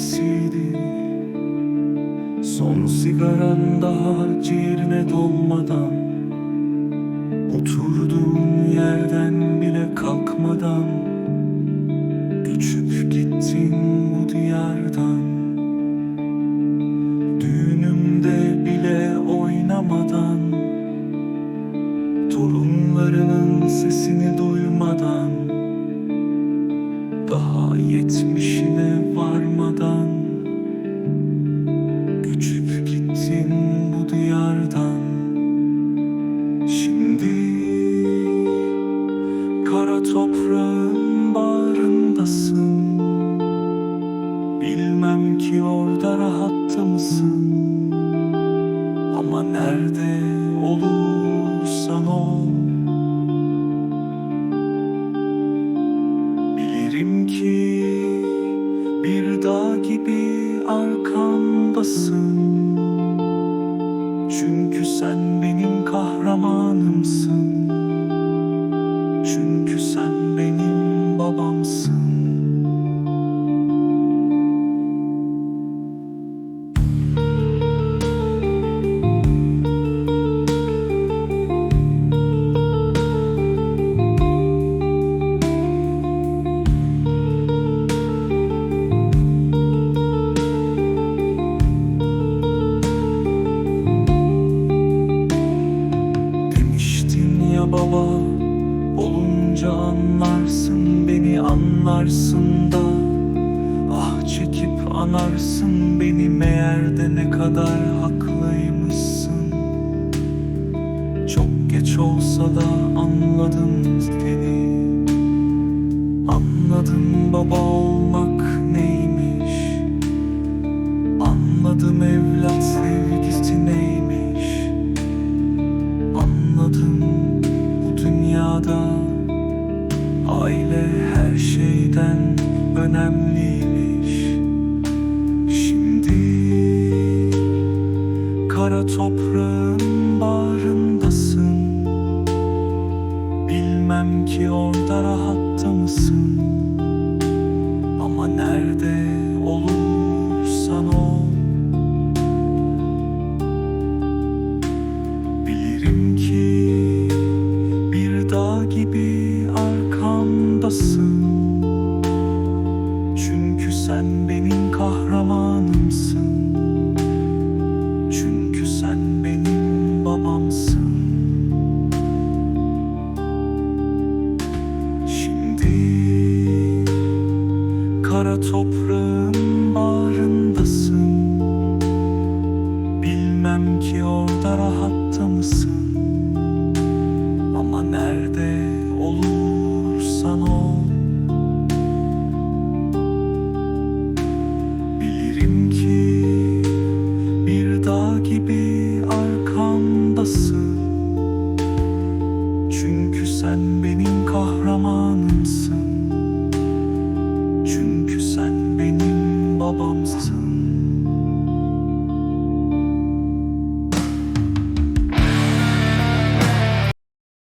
nefesiydi Son sigaran daha ciğerine dolmadan Oturduğum yerden bile kalkmadan Küçük gittin bu diyardan. Düğünümde bile oynamadan Torunlarının sesini duymadan daha yetmişine Bilmem ki orada rahatta mısın? Ama nerede olursan ol. Bilirim ki bir dağ gibi arkamdasın anlarsın beni anlarsın da. Ah çekip anarsın beni meğer de ne kadar haklıymışsın. Çok geç olsa da anladım seni. Anladım baba olmak neymiş? Anladım evlat sevgisi neymiş? Anladım bu dünyada toprağın bağrındasın. Bilmem ki orada rahatta mısın? Ama nerede olursan ol. Bilirim ki bir dağ gibi nerede olursan ol. Bilirim ki bir dağ gibi arkamdasın Çünkü sen benim kahramanımsın